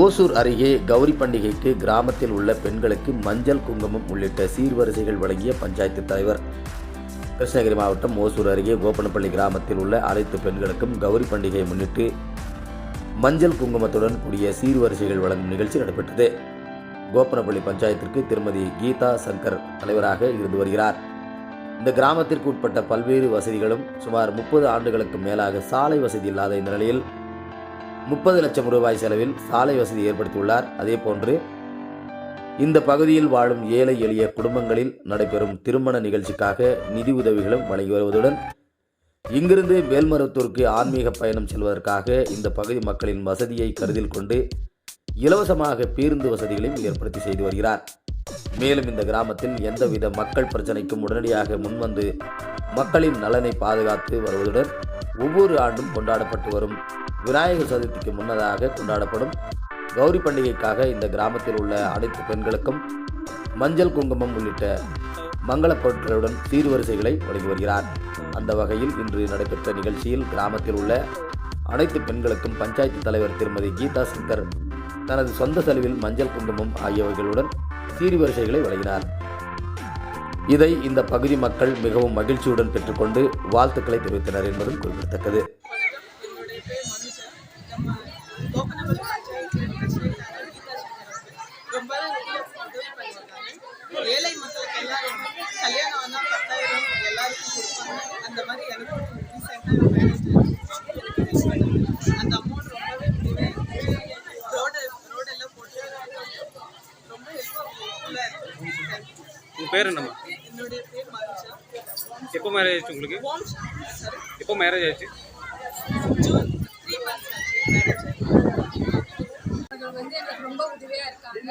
ஓசூர் அருகே கௌரி பண்டிகைக்கு கிராமத்தில் உள்ள பெண்களுக்கு மஞ்சள் குங்குமம் உள்ளிட்ட சீர்வரிசைகள் வழங்கிய பஞ்சாயத்து தலைவர். கிருஷ்ணகிரி மாவட்டம் ஓசூர் அருகே கோபனப்பள்ளி கிராமத்தில் உள்ள அனைத்து பெண்களுக்கும் கௌரி பண்டிகையை முன்னிட்டு மஞ்சள் குங்குமத்துடன் கூடிய சீர்வரிசைகள் வழங்கும் நிகழ்ச்சி நடைபெற்றது. கோபுரப்பள்ளி பஞ்சாயத்திற்கு திருமதி கீதா சங்கர் தலைவராக இருந்து வருகிறார். இந்த கிராமத்திற்கு உட்பட்ட பல்வேறு வசதிகளும் சுமார் முப்பது ஆண்டுகளுக்கு மேலாக சாலை வசதி இல்லாத இந்த நிலையில் முப்பது லட்சம் ரூபாய் செலவில் சாலை வசதி ஏற்படுத்தியுள்ளார். அதேபோன்று இந்த பகுதியில் வாழும் ஏழை எளிய குடும்பங்களில் நடைபெறும் திருமண நிகழ்ச்சிக்காக நிதி உதவிகளும் வழங்கி வருவதுடன் இங்கிருந்து மேல்மருவத்தூருக்கு ஆன்மீக பயணம் செல்வதற்காக இந்த பகுதி மக்களின் வசதியை கருத்தில் கொண்டு இலவசமாக பேருந்து வசதிகளையும் ஏற்படுத்தி செய்து வருகிறார். மேலும் இந்த கிராமத்தில் எந்தவித மக்கள் பிரச்சனைக்கும் உடனடியாக முன்வந்து மக்களின் நலனை பாதுகாத்து வருவதுடன் ஒவ்வொரு ஆண்டும் கொண்டாடப்பட்டு வரும் விநாயகர் சதுர்த்திக்கு முன்னதாக கொண்டாடப்படும் கௌரி பண்டிகைக்காக இந்த கிராமத்தில் உள்ள அனைத்து பெண்களுக்கும் மஞ்சள் குங்குமம் உள்ளிட்ட மங்கள பொருட்களுடன் சீர்வரிசைகளை வழங்கி வருகிறார். அந்த வகையில் இன்று நடைபெற்ற நிகழ்ச்சியில் கிராமத்தில் உள்ள அனைத்து பெண்களுக்கும் பஞ்சாயத்து தலைவர் திருமதி கீதா சங்கர் தனது சொந்த செலவில் மஞ்சள் குங்குமம் ஆகியவைகளுடன் சீர்வரிசைகளை வழங்கினார். இதை இந்த பகுதி மக்கள் மிகவும் மகிழ்ச்சியுடன் பெற்றுக்கொண்டு வாழ்த்துக்களை தெரிவித்தனர் என்பதும் குறிப்பிடத்தக்கது. ஏழை மக்களுக்கு எல்லாரும் கல்யாணம் ஆனால் பத்தாயிரம் எல்லாருக்கும் கொடுப்பாங்க. அந்த மாதிரி எனக்கு ரீசெண்டாக மேரேஜ் எனக்கு ஹெல்ப் பண்ணாங்க அந்த அமௌண்ட் ரொம்பவே முடிவு ரோடு ரோடெல்லாம் போட்டு ரொம்ப ஹெல்ப்ஃபுல்லாக இருக்கு உங்கள் பேர் என்னம்மா எப்போ மேரேஜ் ஆச்சு உங்களுக்கு? ஓம் சார் எப்போ மேரேஜ் ஆச்சு? ஜூன் வந்து எங்களுக்கு ரொம்ப உதவியாக இருக்காங்க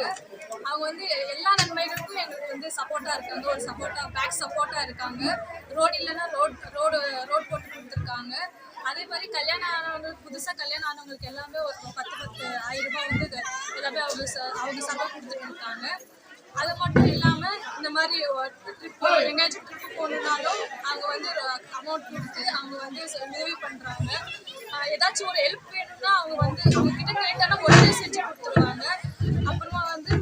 அவங்க வந்து எல்லா நன்மைகளுக்கும் எங்களுக்கு வந்து சப்போர்ட்டா இருக்காங்க ஒரு சப்போர்ட்டா பேக் சப்போர்ட்டா இருக்காங்க ரோடு இல்லைன்னா ரோட் ரோடு ரோட் போட்டு கொடுத்துருக்காங்க. அதே மாதிரி கல்யாணம் ஆனவங்களுக்கு புதுசாக கல்யாணம் ஆனவங்களுக்கு எல்லாமே ஒரு பத்து பத்து ஆயிரம் ரூபாய் வந்து எல்லாமே அவங்க அவங்க சப்போர்ட் கொடுத்துட்டு இருக்காங்க அது மட்டும் இல்லாமல் இந்த மாதிரி ட்ரிப் எங்கேயாச்சும் ட்ரிப்பு போகணுன்னாலும் அவங்க வந்து அமௌண்ட் கொடுத்து அவங்க வந்து உதவி பண்ணுறாங்க ஏதாச்சும் ஒரு ஹெல்ப் வேணும்னா அவங்க வந்து அவங்க கிட்ட கேட்டாலும் உடனே செஞ்சு கொடுத்துருவாங்க. அப்புறமா வந்து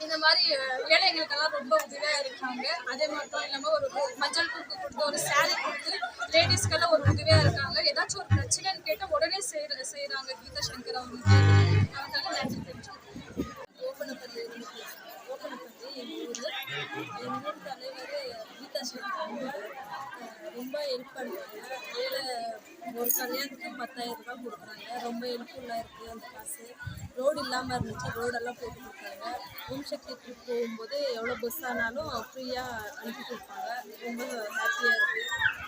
இந்த மாதிரி அஹ், ஏழைங்களுக்கெல்லாம் ரொம்ப உதவியாக இருக்காங்க. அதே மட்டும் இல்லாமல் ஒரு மஞ்சள் குங்கு கொடுத்து ஒரு சேரீ கொடுத்து லேடிஸ்க்கெல்லாம் ஒரு உதவியாக இருக்காங்க. ஏதாச்சும் ஒரு பிரச்சனைன்னு கேட்டால் உடனே செய்கிற செய்கிறாங்க கீதா சங்கர் அவங்க அவங்களுக்கு நன்றி தெரிஞ்சு ஓப்பனப்பள்ளி பண்ணி எங்கள் ஊர். எங்கள் ஊர் தலைவர் கீதா சங்கர் ரொம்ப ஹெல்ப் பண்ணுறாங்க ஏழை ஒரு கல்யாணத்துக்கு பத்தாயிரம் ரூபாய் கொடுக்குறாங்க. ரொம்ப ஹெல்ப்ஃபுல்லாக இருக்குது அந்த காசு. ரோடு இல்லாமல் இருந்துச்சு. ரோடெல்லாம் போட்டு கொடுத்தாங்க ஓம் சக்தி ட்ரிப் போகும்போது எவ்வளோ பஸ் ஆனாலும் ஃப்ரீயாக அனுப்பி கொடுப்பாங்க. ரொம்ப ஹாப்பியாக இருக்குது